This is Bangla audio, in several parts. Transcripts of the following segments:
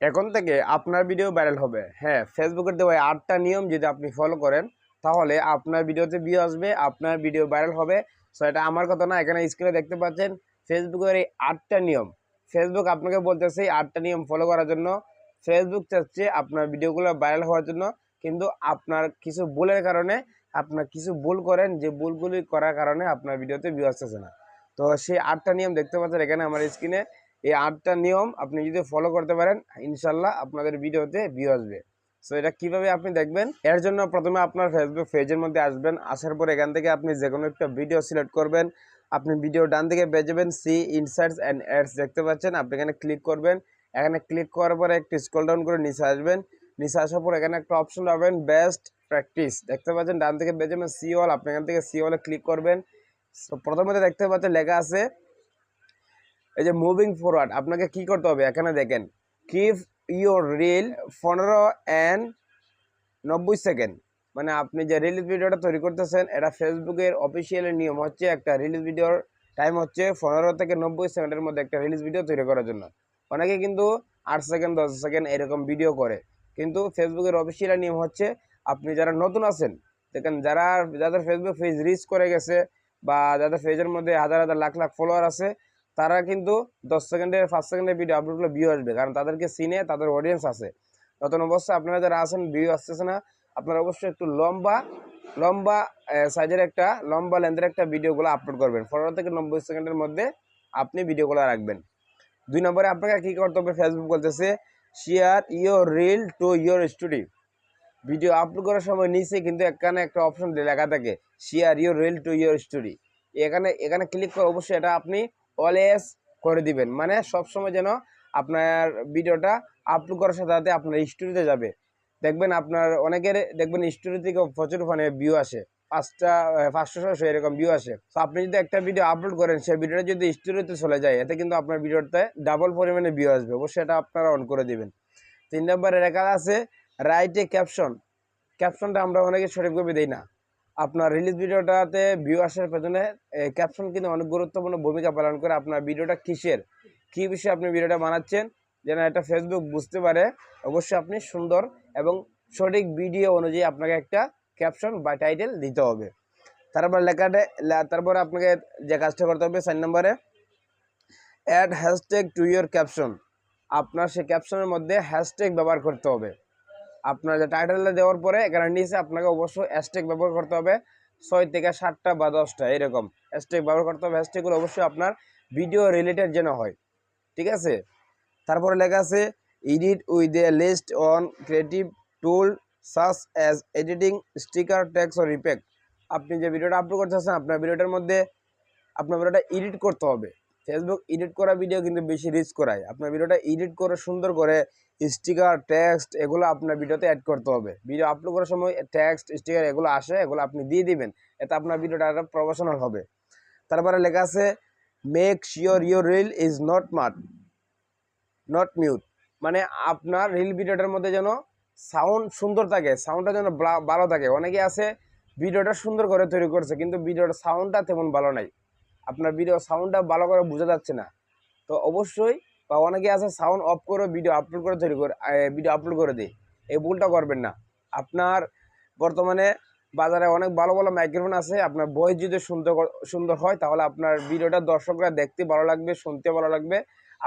এখন থেকে আপনার ভিডিও ভাইরাল হবে। হ্যাঁ ফেসবুকের দেওয়া আটটা নিয়ম যদি আপনি ফলো করেন, তাহলে আপনার ভিডিওতে ভিউ আসবে, আপনার ভিডিও ভাইরাল হবে। সো এটা আমার কথা না, এখানে স্ক্রিনে দেখতে পাচ্ছেন ফেসবুকের এই আটটা নিয়ম। ফেসবুক আপনাকে বলতেছে এই আটটা নিয়ম ফলো করার জন্য। ফেসবুক চাচ্ছে আপনার ভিডিওগুলো ভাইরাল হওয়ার জন্য। কিন্তু আপনার কিছু ভুলের কারণে, আপনার কিছু ভুল করেন, যে ভুলগুলি করার কারণে আপনার ভিডিওতে ভিউ আসতেছে না। তো সেই আটটা নিয়ম দেখতে পাচ্ছেন এখানে আমার স্ক্রিনে এই আটটা নিয়ম আপনি যদি ফলো করতে পারেন, ইনশাল্লাহ আপনাদের ভিডিওতে ভিউ আসবে। সো এটা কীভাবে আপনি দেখবেন? এর জন্য প্রথমে আপনার ফেসবুক পেজের মধ্যে আসবেন। আসার পর এখান থেকে আপনি যে কোনো একটা ভিডিও সিলেক্ট করবেন। আপনি ভিডিও ডান দিকে যাবেন সি ইনসাইটস অ্যান্ড অ্যাডস দেখতে পাচ্ছেন। আপনি এখানে ক্লিক করবেন। এখানে ক্লিক করার পরে একটু স্ক্রল ডাউন করে নিচে আসবেন। নিচে আসার পর এখানে একটা অপশন পাবেন বেস্ট প্র্যাকটিস দেখতে পাচ্ছেন, ডান থেকে যাবেন সি ওয়াল আপনি এখান থেকে সি ওয়ালে ক্লিক করবেন। প্রথমে দেখতে পাচ্ছেন, লেখা আছে এই যে মুভিং ফরওয়ার্ড আপনাকে কি করতে হবে? এখানে দেখেন কিপ ইউর রিল পনেরো অ্যান্ড নব্বই সেকেন্ড মানে আপনি যে রিলিজ ভিডিওটা তৈরি করতেছেন, এটা ফেসবুকের অফিসিয়াল নিয়ম হচ্ছে একটা রিলিজ ভিডিওর টাইম হচ্ছে পনেরো থেকে নব্বই সেকেন্ডের মধ্যে একটা রিলিজ ভিডিও তৈরি করার জন্য। অনেকে কিন্তু আট সেকেন্ড দশ সেকেন্ড এরকম ভিডিও করে। কিন্তু ফেসবুকের অফিসিয়াল নিয়ম হচ্ছে আপনি যারা নতুন আছেন, দেখেন যারা, যাদের ফেসবুক পেজ রিচ করে গেছে বা যাদের পেজের মধ্যে হাজার হাজার, লাখ লাখ ফলোয়ার আছে তারা কিন্তু দশ সেকেন্ডের, পাঁচ সেকেন্ডের ভিডিও আপলোড করলে ভিউ আসবে। কারণ তাদেরকে সিনে তাদের অডিয়েন্স আছে। নতুন অবশ্যই আপনারা যারা আছেন ভিউ আসতেছে না। আপনারা অবশ্যই একটু লম্বা লম্বা সাইজের একটা, লম্বা লেন্থের একটা ভিডিওগুলো আপলোড করবেন। পনেরো থেকে নব্বই সেকেন্ডের মধ্যে আপনি ভিডিওগুলো রাখবেন। দুই নম্বরে আপনাকে কী করতে হবে? ফেসবুক বলতেছে share your reel to your studio video upload করার সময় নিচে কিন্তু এখানে একটা অপশন লেখা থাকে share your reel to your studio এখানে এখানে ক্লিক করে অবশ্যই এটা আপনি অলওয়েজ করে দিবেন। মানে সবসময় যেন আপনার ভিডিওটা আপলোড করার সাথে সাথে আপনার স্টোরিতে যাবে। দেখবেন আপনার অনেকের, দেখবেন স্টোরি থেকে প্রচুর মানে ভিউ আসে। পাঁচটা পাঁচশো ছশো এরকম ভিউ আসে। তো আপনি যদি একটা ভিডিও আপলোড করেন, সেই ভিডিওটা যদি স্টোরিতে চলে যায়, এতে কিন্তু আপনার ভিডিওতে ডাবল পরিমাণে ভিউ আসবে। অবশ্যই এটা আপনারা অন করে দিবেন। তিন নম্বরে রেখা আছে রাইট ক্যাপশন ক্যাপশনটা আমরা অনেকে সঠিকভাবে দিই না। আপনার রিলিজ ভিডিওটাতে ভিউ আসার পেছনে ক্যাপশন কিন্তু অনেক গুরুত্বপূর্ণ ভূমিকা পালন করে আপনার ভিডিওটা কিসের? কী বিষয়ে আপনি ভিডিওটা বানাচ্ছেন? যেন এটা ফেসবুক বুঝতে পারে। অবশ্যই আপনি সুন্দর এবং সঠিক ভিডিও অনুযায়ী আপনাকে একটা ক্যাপশন বা টাইটেল দিতে হবে। তারপর লেখাটা তারপরে আপনাকে যে কাজটা করতে হবে চার নম্বরে add hashtag to your caption আপনার সেই ক্যাপশনের মধ্যে হ্যাশট্যাগ ব্যবহার করতে হবে। আপনার যে টাইটেলটা দেওয়ার পরে এখানে নিচে আপনাকে অবশ্যই হ্যাশট্যাগ ব্যবহার করতে হবে। ছয় থেকে সাতটা বা দশটা, এরকম হ্যাশট্যাগ ব্যবহার করতে হবে। হ্যাশট্যাগুলো অবশ্যই আপনার ভিডিও রিলেটেড যেন হয়। ঠিক আছে? তারপরে লেখা আছে edit with a list on creative tool such as editing sticker text or respect আপনি যে ভিডিওটা আপলোড করতেছেন আপনার ভিডিওটার মধ্যে আপনার ভিডিওটা এডিট করতে হবে। ফেসবুক এডিট করা ভিডিও কিন্তু বেশি রিচ করায়। আপনার ভিডিওটা এডিট করে সুন্দর করে স্টিকার টেক্সট এগুলো আপনার ভিডিওতে অ্যাড করতে হবে। ভিডিও আপলোড করার সময় টেক্সট স্টিকার এগুলো আসে, এগুলো আপনি দিয়ে দিবেন। এতে আপনার ভিডিওটা আরও প্রফেশনাল হবে। তারপরে লেখা আছে make sure your reel is not mute not mute মানে আপনার রিল ভিডিওটার মধ্যে যেন সাউন্ড সুন্দর থাকে সাউন্ডটা যেন ভালো থাকে। অনেকে আছে ভিডিওটা সুন্দর করে তৈরি করছে, কিন্তু ভিডিওটা সাউন্ডটা তেমন ভালো নাই। আপনার ভিডিও সাউন্ডটা ভালো করে বোঝা যাচ্ছে না। তো অবশ্যই বা অনেকে আছে সাউন্ড অফ করে ভিডিও আপলোড করে তৈরি করে ভিডিও আপলোড করে দেয়। এই ভুলটা করবেন না। আপনার বর্তমানে বাজারে অনেক ভালো ভালো মাইক্রোফোন আছে, আপনার ভয়েস যদি সুন্দর সুন্দর হয়, তাহলে আপনার ভিডিওটা দর্শকরা দেখতে ভালো লাগবে, শুনতে ভালো লাগবে।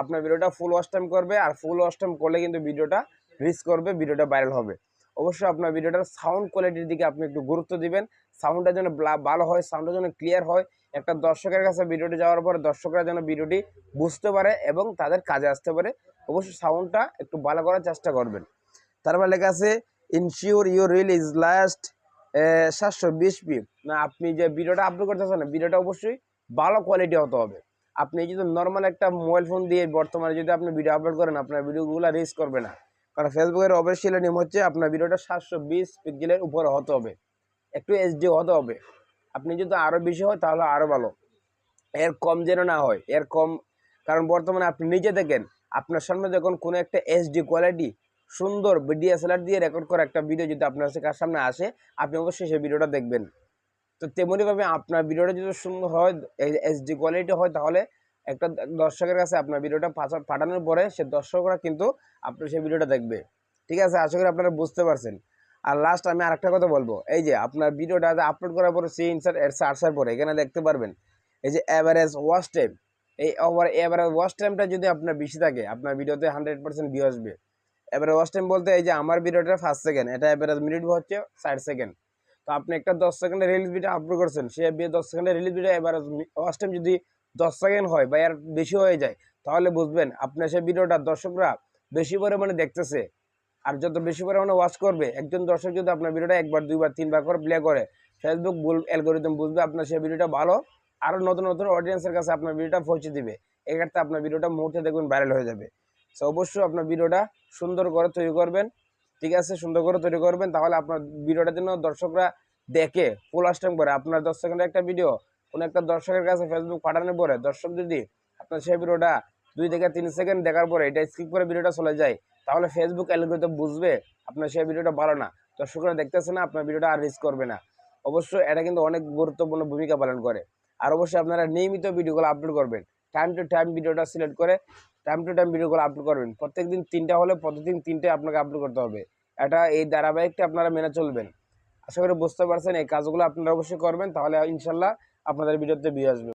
আপনার ভিডিওটা ফুল ওয়াশ টাইম করবে, আর ফুল ওয়াশ টাইম করলে কিন্তু ভিডিওটা রিচ করবে ভিডিওটা ভাইরাল হবে। অবশ্যই আপনার ভিডিওটার সাউন্ড কোয়ালিটির দিকে আপনি একটু গুরুত্ব দিবেন। সাউন্ডটা যেন ভালো হয় সাউন্ডটা যেন ক্লিয়ার হয় একটা দর্শকের কাছে ভিডিওটি যাওয়ার পরে দর্শকরা যেন ভিডিওটি বুঝতে পারে এবং তাদের কাজে আসতে পারে, অবশ্যই সাউন্ডটা একটু ভালো করার চেষ্টা করবেন। তারপর লেখা আছে ensure your reel is last সাতশো বিশ পি না, আপনি যে ভিডিওটা আপলোড করতেছেন না ভিডিওটা অবশ্যই ভালো কোয়ালিটি হতে হবে। আপনি যদি নর্মাল একটা মোবাইল ফোন দিয়ে বর্তমানে যদি আপনি ভিডিও আপলোড করেন, আপনার ভিডিওগুলো রিচ করবে না। কারণ ফেসবুকের অফিসিয়াল নিয়ম হচ্ছে আপনার ভিডিওটা সাতশো বিশ পিক্সেলের উপরে হতে হবে। একটু এইচডি হতে হবে। আপনি যদি আরও বেশি হয়, তাহলে আরও ভালো। এর কম যেন না হয়, এর কম। কারণ বর্তমানে আপনি নিজে দেখেন, আপনার সামনে যখন কোনো একটা এইচডি কোয়ালিটি সুন্দর ডিএসএলআর দিয়ে রেকর্ড করা একটা ভিডিও যদি আপনার কার সামনে আসে, আপনি অবশ্যই সেই ভিডিওটা দেখবেন। তো তেমনিভাবে আপনার ভিডিওটা যদি সুন্দর হয় এইচডি কোয়ালিটি হয়, তাহলে একটা দর্শকের কাছে আপনার ভিডিওটা পাঠানোর পরে সে দর্শকরা কিন্তু আপনার সেই ভিডিওটা দেখবে। ঠিক আছে? আশা করি আপনারা বুঝতে পারছেন। আর লাস্ট আমি আরেকটা কথা বলব। এই যে আপনার ভিডিওটা আপলোড করার পরে সি ইনসার্ট সার্চার পরে এখানে দেখতে পারবেন, এই যে অ্যাভারেজ ওয়াচ টাইম এই ওভার এভারেজ ওয়াচ টাইমটা যদি আপনার বেশি থাকে, আপনার ভিডিওতে হান্ড্রেড পার্সেন্ট ভিউ আসবে। এবারে ওয়াচ টাইম বলতে এই যে আমার ভিডিওটা ফার্স্ট সেকেন্ড এটা এভারেজ মিনিট হচ্ছে ষাট সেকেন্ড তো আপনি একটা দশ সেকেন্ডের রিলিজ ভিডিও আপলোড করছেন সে দশ সেকেন্ডের reels video average watch time যদি দশ সেকেন্ড হয় বা এর বেশি হয়ে যায়, তাহলে বুঝবেন আপনার সেই ভিডিওটা দর্শকরা বেশি পরিমাণে দেখতেছে। আর যত বেশি পরিমাণে ওয়াচ করবে, একজন দর্শক যদি আপনার ভিডিওটা একবার, দুইবার, তিনবার করে প্লে করে ফেসবুক ভুল অ্যালগোরিদম বুঝবে, আপনার সেই ভিডিওটা ভালো। আরও নতুন নতুন অডিয়েন্সের কাছে আপনার ভিডিওটা পৌঁছে দিবে। এক্ষেত্রে আপনার ভিডিওটা মুহূর্তে দেখবেন ভাইরাল হয়ে যাবে। সো অবশ্যই আপনার ভিডিওটা সুন্দর করে তৈরি করবেন। ঠিক আছে? সুন্দর করে তৈরি করবেন, তাহলে আপনার ভিডিওটার জন্য দর্শকরা দেখে। ফুল টাইম করে। আপনার দশ সেকেন্ডের একটা ভিডিও কোনো একটা দর্শকের কাছে ফেসবুক পাঠানোর পরে দর্শক যদি আপনার সেই ভিডিওটা দুই থেকে তিন সেকেন্ড দেখার পরে এটা স্কিপ করে ভিডিওটা চলে যায়, তাহলে ফেসবুক অ্যালগোরিদম বুঝবে আপনার সেই ভিডিওটা ভালো না। দর্শকরা দেখতেছে না, আপনার ভিডিওটা আর রিচ করবে না। অবশ্যই এটা কিন্তু অনেক গুরুত্বপূর্ণ ভূমিকা পালন করে। আর অবশ্যই আপনারা নিয়মিত ভিডিওগুলো আপলোড করবেন। টাইম টু টাইম ভিডিওটা সিলেক্ট করে টাইম টু টাইম ভিডিওগুলো আপলোড করবেন। প্রত্যেকদিন তিনটা হলে প্রতিদিন তিনটে আপনাকে আপলোড করতে হবে। এটা এই ধারাবাহিকটা আপনারা মেনে চলবেন। আশা করি বুঝতে পারছেন, এই কাজগুলো আপনারা অবশ্যই করবেন, তাহলে ইনশাল্লাহ আপনাদের ভিডিওতে বিয়ে আসবে।